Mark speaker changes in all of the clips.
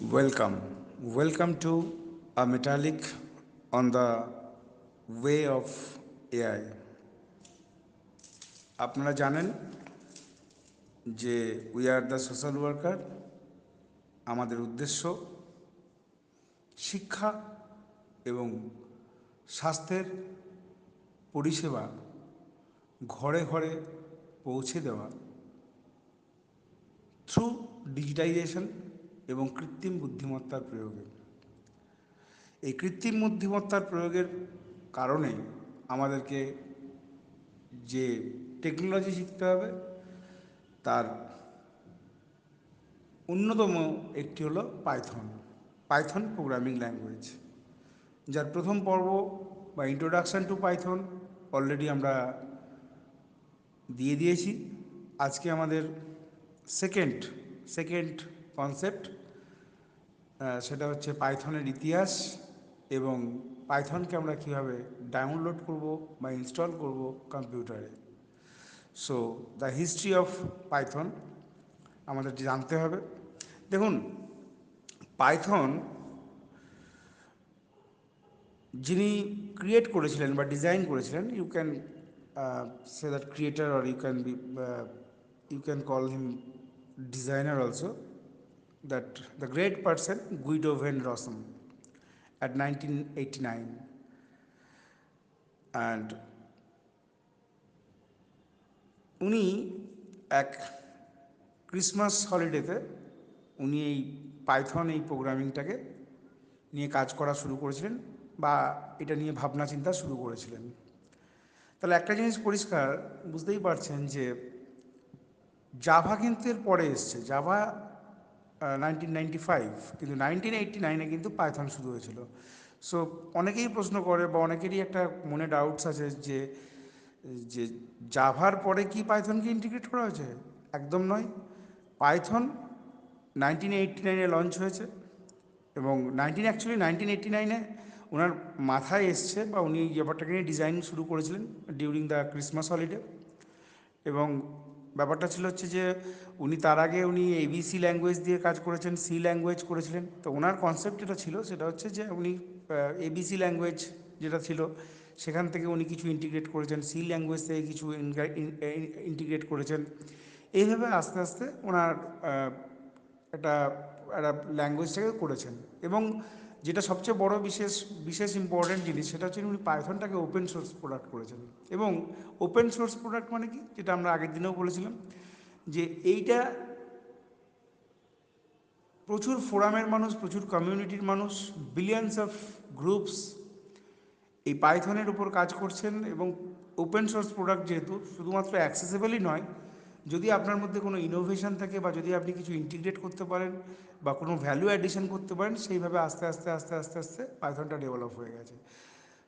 Speaker 1: Welcome. Welcome to a metallic on the way of AI. আপনারা জানেন যে we are the social worker আমাদের উদ্দেশ্য শিক্ষা এবং স্বাস্থ্যের পরিষেবা ঘরে ঘরে পৌঁছে দেওয়া থ্রু ডিজিটাইজেশন এবং কৃত্রিম বুদ্ধিমত্তার প্রয়োগে। এই কৃত্রিম বুদ্ধিমত্তার প্রয়োগের কারণে আমাদেরকে যে টেকনোলজি শিখতে হবে, তার অন্যতম একটি হলো পাইথন। পাইথন প্রোগ্রামিং ল্যাঙ্গুয়েজ যার প্রথম পর্ব বা ইন্ট্রোডাকশান টু পাইথন অলরেডি আমরা দিয়ে দিয়েছি। আজকে আমাদের সেকেন্ড সেকেন্ড কনসেপ্ট সেটা হচ্ছে পাইথনের ইতিহাস এবং পাইথনকে আমরা কীভাবে ডাউনলোড করব বা ইনস্টল করব কম্পিউটারে। So the history of Python আমাদের জানতে হবে। দেখুন পাইথন যিনি ক্রিয়েট করেছিলেন বা ডিজাইন করেছিলেন you can say that creator or you can be you can call him designer also that the great person, Guido van Rossum, at 1989 and উনি এক ক্রিসমাস হলিডেতে উনি এই পাইথন এই প্রোগ্রামিংটাকে নিয়ে কাজ করা শুরু করেছিলেন বা এটা নিয়ে ভাবনা চিন্তা শুরু করেছিলেন। তাহলে একটা জিনিস পরিষ্কার, বুঝতেই পারছেন যে জাভা কিন্তু এর পরে এসছে। জাভা নাইনটিন নাইনটি ফাইভ কিন্তু নাইনটিন এইটটি নাইনে কিন্তু পাইথন শুরু হয়েছিল। সো অনেকেই প্রশ্ন করে বা অনেকেরই একটা মনে ডাউটস আছে যে যে জাভার পরে কি পাইথনকে ইন্টিগ্রেট করা হয়েছে? একদম নয়। পাইথন নাইনটিন এইটটি নাইনে লঞ্চ হয়েছে এবং নাইনটিন অ্যাকচুয়ালি নাইনটিন এইটটি নাইনে ওনার মাথায় এসছে বা উনি ব্যাপারটাকে নিয়ে ডিজাইন শুরু করেছিলেন ডিউরিং দ্য ক্রিসমাস হলিডে এবং ব্যাপারটা ছিল হচ্ছে যে উনি তার আগে উনি এবিসি ল্যাঙ্গুয়েজ দিয়ে কাজ করেছেন সি ল্যাঙ্গুয়েজ করেছিলেন। তো ওনার কনসেপ্ট যেটা ছিল সেটা হচ্ছে যে উনি এবিসি ল্যাঙ্গুয়েজ যেটা ছিল, সেখান থেকে উনি কিছু ইন্টিগ্রেট করেছেন সি ল্যাঙ্গুয়েজ থেকে কিছু ইন্টিগ্রেট করেছেন। এইভাবে আস্তে আস্তে ওনার একটা একটা ল্যাঙ্গুয়েজটাকে করেছেন। এবং যেটা সবচেয়ে বড় বিশেষ বিশেষ ইম্পর্ট্যান্ট জিনিস, সেটা হচ্ছে উনি পাইথনটাকে ওপেন সোর্স প্রোডাক্ট করেছেন। এবং ওপেন সোর্স প্রোডাক্ট মানে কি? যেটা আমরা আগের দিনেও বলেছিলাম, যে এইটা প্রচুর ফোরামের মানুষ, প্রচুর কমিউনিটির মানুষ বিলিয়ন্স অফ গ্রুপস এই পাইথনের উপর কাজ করছেন এবং ওপেন সোর্স প্রোডাক্ট যেহেতু শুধুমাত্র অ্যাক্সেসেবলই নয় যদি আপনার মধ্যে কোনো ইনোভেশন থাকে বা যদি আপনি কিছু ইন্টিগ্রেট করতে পারেন বা কোনো ভ্যালু অ্যাডিশন করতে পারেন, সেইভাবে আস্তে আস্তে আস্তে আস্তে আস্তে পাইথনটা ডেভেলপ হয়ে গেছে।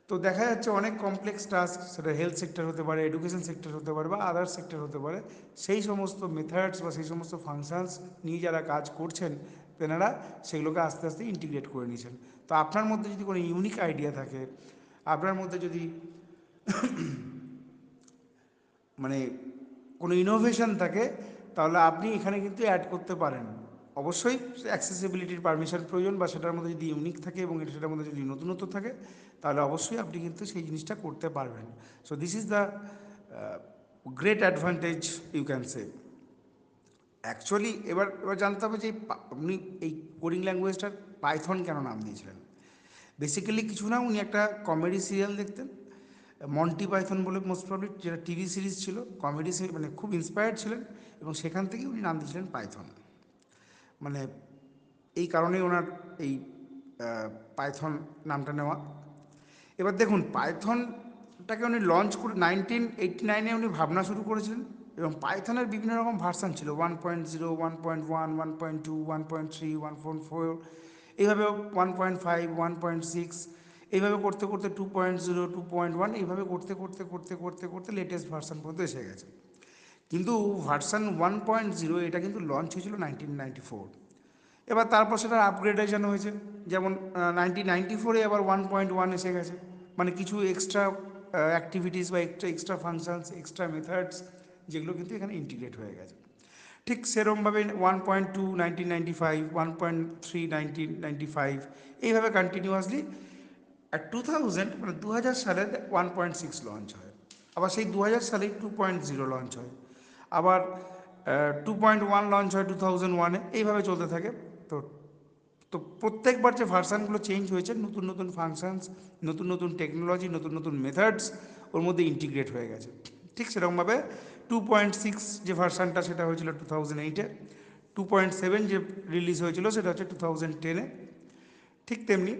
Speaker 1: তো দেখা যাচ্ছে অনেক কমপ্লেক্স টাস্ক সেটা হেলথ সেক্টর হতে পারে এডুকেশন সেক্টর হতে পারে বা আদার সেক্টর হতে পারে, সেই সমস্ত মেথডস বা সেই সমস্ত ফাংশনস নিয়ে যারা কাজ করছেন, তেনারা সেগুলোকে আস্তে আস্তে ইন্টিগ্রেট করে নিয়েছেন। তো আপনার মধ্যে যদি কোনো ইউনিক আইডিয়া থাকে, আপনার মধ্যে যদি মানে কোনো ইনোভেশন থাকে, তাহলে আপনি এখানে কিন্তু অ্যাড করতে পারেন। অবশ্যই অ্যাক্সেসিবিলিটির পারমিশন প্রয়োজন বা সেটার মধ্যে যদি ইউনিক থাকে এবং সেটার মধ্যে যদি নতুনত্ব থাকে, তাহলে অবশ্যই আপনি কিন্তু সেই জিনিসটা করতে পারবেন। So this is the great advantage you can say actually এবার এবার জানতে হবে যে উনি এই কোডিং ল্যাঙ্গুয়েজটার পাইথন কেন নাম দিয়েছিলেন? বেসিক্যালি কিছু না, উনি একটা কমেডি সিরিয়াল দেখতেন। মন্টি পাইথন বলে মোস্ট প্রবলি যেটা টিভি সিরিজ ছিল কমেডি সিরিজ মানে খুব ইন্সপায়ার্ড ছিলেন এবং সেখান থেকেই উনি নাম দিয়েছিলেন পাইথন মানে এই কারণেই ওনার এই পাইথন নামটা নেওয়া। এবার দেখুন পাইথনটাকে উনি লঞ্চ করে নাইনটিন এইটটি নাইনে উনি ভাবনা শুরু করেছিলেন এবং পাইথনের বিভিন্ন রকম ভার্সান ছিল one point zero one point one one point two one point three one point four এইভাবে one point five one point six এইভাবে করতে করতে two point zero two point one এইভাবে করতে করতে করতে করতে করতে লেটেস্ট ভার্সান পর্যন্ত এসে গেছে। কিন্তু ভার্সান ওয়ান পয়েন্ট জিরো এটা কিন্তু লঞ্চ হয়েছিল নাইনটিন নাইনটি ফোর এবার তারপর সেটা আপগ্রেডেশন হয়েছে। যেমন নাইনটিন নাইনটি ফোরে আবার ওয়ান পয়েন্ট ওয়ান এসে গেছে। মানে কিছু এক্সট্রা অ্যাক্টিভিটিস বা extra extra functions extra methods যেগুলো কিন্তু এখানে ইন্টিগ্রেট হয়ে গেছে। ঠিক সেরমভাবে one point two nineteen ninety five one point three nineteen ninety five এইভাবে কন্টিনিউয়াসলি আর টু থাউজেন্ড মানে দু হাজার সালে ওয়ান পয়েন্ট সিক্স লঞ্চ হয়। আবার সেই দু হাজার সালেই টু পয়েন্ট জিরো লঞ্চ হয়। আবার টু পয়েন্ট ওয়ান লঞ্চ হয় টু থাউজেন্ড ওয়ানে এইভাবে চলতে থাকে। তো তো প্রত্যেকবার যে ভার্সানগুলো চেঞ্জ হয়েছে, নতুন নতুন ফাংশনস নতুন নতুন টেকনোলজি নতুন নতুন মেথডস ওর মধ্যে ইন্টিগ্রেট হয়ে গেছে। ঠিক সেরকমভাবে টু পয়েন্ট সিক্স যে ভার্সানটা সেটা হয়েছিল টু থাউজেন্ড এইটে টু পয়েন্ট সেভেন যে রিলিজ হয়েছিল সেটা হচ্ছে টু থাউজেন্ড টেনে ঠিক তেমনি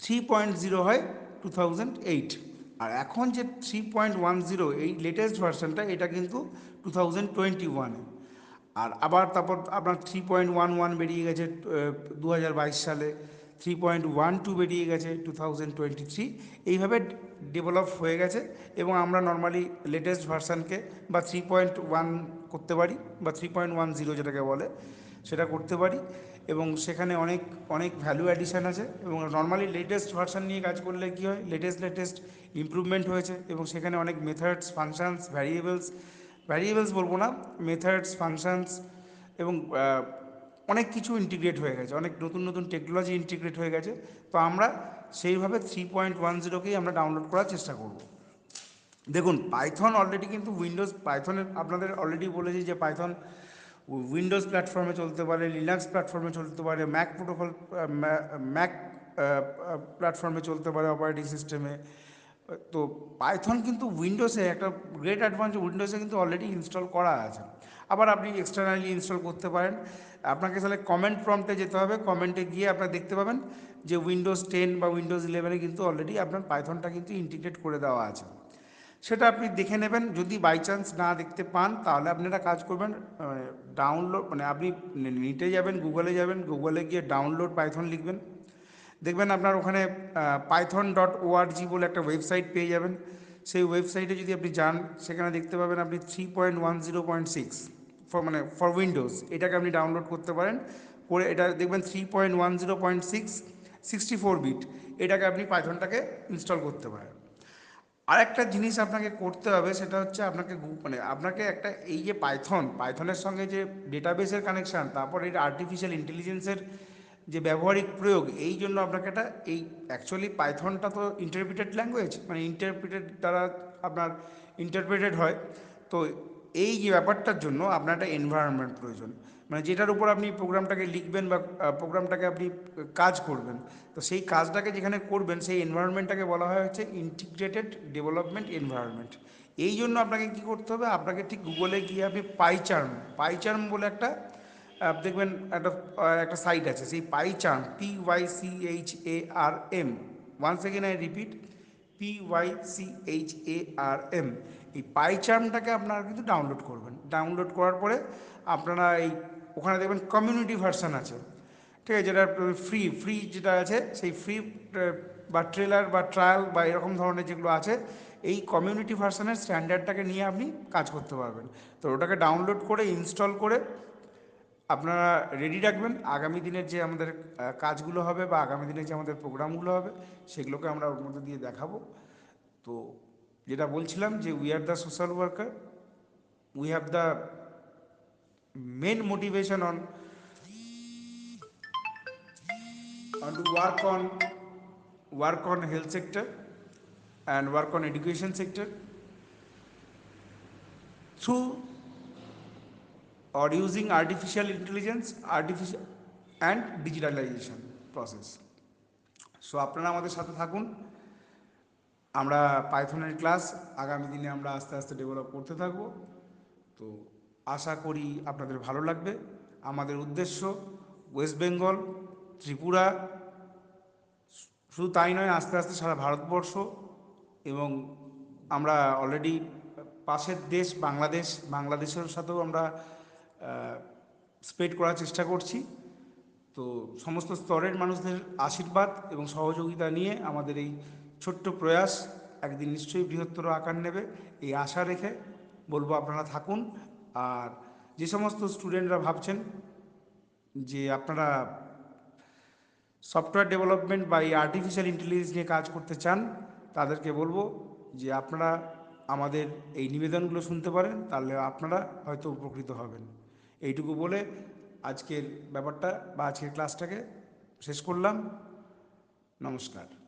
Speaker 1: থ্রি পয়েন্ট জিরো হয় টু থাউজেন্ড এইট আর এখন যে থ্রি পয়েন্ট ওয়ান জিরো এই লেটেস্ট ভার্সানটা এটা কিন্তু টু থাউজেন্ড টোয়েন্টি ওয়ানে আর আবার তারপর আপনার থ্রি পয়েন্ট ওয়ান ওয়ান বেরিয়ে গেছে দু হাজার বাইশ সালে। থ্রি পয়েন্ট ওয়ান টু বেরিয়ে গেছে টু থাউজেন্ড টোয়েন্টি থ্রি এইভাবে ডেভেলপ হয়ে গেছে এবং আমরা নর্মালি লেটেস্ট ভার্সানকে বা থ্রি পয়েন্ট ওয়ান করতে পারি, বা থ্রি পয়েন্ট ওয়ান জিরো যেটাকে বলে। সেটা করতে পারি এবং সেখানে অনেক অনেক ভ্যালু অ্যাডিশান আছে এবং নর্মালি লেটেস্ট ভার্সান নিয়ে কাজ করলে কী হয়? লেটেস্ট লেটেস্ট ইমপ্রুভমেন্ট হয়েছে এবং সেখানে অনেক মেথডস ফাংশানস ভ্যারিয়েবলস ভ্যারিয়েবলস বলব না মেথডস ফাংশানস এবং অনেক কিছু ইন্টিগ্রেট হয়ে গেছে। অনেক নতুন নতুন টেকনোলজি ইন্টিগ্রেট হয়ে গেছে। তো আমরা সেইভাবে থ্রি পয়েন্ট ওয়ান জিরোকেই আমরা ডাউনলোড করার চেষ্টা করব। দেখুন পাইথন অলরেডি কিন্তু উইন্ডোজ পাইথনের আপনাদের অলরেডি বলেছি যে পাইথন উইন্ডোজ প্ল্যাটফর্মে চলতে পারে লিনাক্স প্ল্যাটফর্মে চলতে পারে ম্যাক প্রোটোকল ম্যাক প্ল্যাটফর্মে চলতে পারে অপারেটিং সিস্টেমে তো পাইথন কিন্তু উইন্ডোজে একটা গ্রেট অ্যাডভান্স উইন্ডোজে কিন্তু অলরেডি ইনস্টল করা আছে। আবার আপনি এক্সটার্নালি ইনস্টল করতে পারেন। আপনাকে তাহলে কমেন্ট প্রম্পটে যেতে হবে। কমেন্টে গিয়ে আপনারা দেখতে পাবেন যে উইন্ডোজ টেন বা উইন্ডোজ ইলেভেনে কিন্তু অলরেডি আপনার পাইথনটা কিন্তু ইন্টিগ্রেট করে দেওয়া আছে। সেটা আপনি দেখে নেবেন। যদি বাই চান্স না দেখতে পান, তাহলে আপনারা কাজ করবেন ডাউনলোড মানে আপনি নিটে যাবেন গুগলে যাবেন গুগলে গিয়ে ডাউনলোড পাইথন লিখবেন। দেখবেন আপনার ওখানে পাইথন ডট ওআরজি বলে একটা ওয়েবসাইট পেয়ে যাবেন। সেই ওয়েবসাইটে যদি আপনি যান, সেখানে দেখতে পাবেন আপনি three point one zero point six for মানে ফর উইন্ডোজ এটাকে আপনি ডাউনলোড করতে পারেন। করে এটা দেখবেন three point one zero point six sixty four bit এটাকে আপনি পাইথনটাকে ইনস্টল করতে পারেন। আরেকটা জিনিস আপনাকে করতে হবে, সেটা হচ্ছে আপনাকে মানে আপনাকে একটা এই যে পাইথন পাইথনের সঙ্গে যে ডেটাবেসের কানেকশান তারপর এই আর্টিফিশিয়াল ইন্টেলিজেন্সের যে ব্যবহারিক প্রয়োগ, এই জন্য আপনাকে একটা এই অ্যাকচুয়ালি পাইথনটা তো ইন্টারপ্রিটেড ল্যাঙ্গুয়েজ মানে ইন্টারপ্রিটেড দ্বারা আপনার ইন্টারপ্রিটেড হয়। তো এই যে ব্যাপারটার জন্য আপনার একটা এনভায়রনমেন্ট প্রয়োজন। মানে যেটার উপর আপনি প্রোগ্রামটাকে লিখবেন বা প্রোগ্রামটাকে আপনি কাজ করবেন, তো সেই কাজটাকে যেখানে করবেন, সেই এনভায়রনমেন্টটাকে বলা হয় হচ্ছে ইন্টিগ্রেটেড ডেভেলপমেন্ট এনভায়রনমেন্ট এই জন্য আপনাকে কী করতে হবে, আপনাকে ঠিক গুগলে গিয়ে আপনি পাইচার্ম পাইচার্ম বলে একটা দেখবেন একটা একটা সাইট আছে, সেই PyCharm P Y C H A R M one second I repeat P Y C H A R M এই পাইচার্মটাকে আপনারা কিন্তু ডাউনলোড করবেন। ডাউনলোড করার পরে আপনারা এই ওখানে দেখবেন কমিউনিটি ভার্সান আছে। ঠিক আছে, যেটা ফ্রি ফ্রি যেটা আছে, সেই ফ্রি বা ট্রেলার বা ট্রায়াল বা এরকম ধরনের যেগুলো আছে, এই কমিউনিটি ভার্সানের স্ট্যান্ডার্ডটাকে নিয়ে আপনি কাজ করতে পারবেন। তো ওটাকে ডাউনলোড করে ইনস্টল করে আপনারা রেডি রাখবেন। আগামী দিনের যে আমাদের কাজগুলো হবে বা আগামী দিনের যে আমাদের প্রোগ্রামগুলো হবে, সেগুলোকে আমরা ওর মধ্যে দিয়ে দেখাবো। তো যেটা বলছিলাম যে we are the social worker we have the main motivation on on to work on work on health sector and work on education sector through or using artificial intelligence artificial and digitalization process so আপনারা আমাদের সাথে থাকুন আমরা পাইথনের class আগামী দিনে আমরা আস্তে আস্তে ডেভেলপ করতে থাকব। তো আশা করি আপনাদের ভালো লাগবে। আমাদের উদ্দেশ্য ওয়েস্ট বেঙ্গল ত্রিপুরা, শুধু তাই নয়, আস্তে আস্তে সারা ভারতবর্ষ এবং আমরা অলরেডি পাশের দেশ বাংলাদেশ, বাংলাদেশের সাথেও আমরা স্প্রেড করার চেষ্টা করছি। তো সমস্ত স্তরের মানুষদের আশীর্বাদ এবং সহযোগিতা নিয়ে আমাদের এই ছোট্ট প্রয়াস, একদিন নিশ্চয়ই বৃহত্তর আকার নেবে, এই আশা রেখে বলব আপনারা থাকুন। আর যে সমস্ত স্টুডেন্টরা ভাবছেন যে আপনারা সফটওয়্যার ডেভেলপমেন্ট বা এই আর্টিফিশিয়াল ইন্টেলিজেন্স নিয়ে কাজ করতে চান, তাদেরকে বলব যে আপনারা আমাদের এই নিবেদনগুলো শুনতে পারেন, তাহলে আপনারা হয়তো উপকৃত হবেন। এইটুকু বলে আজকের ব্যাপারটা বা আজকের ক্লাসটাকে শেষ করলাম। নমস্কার।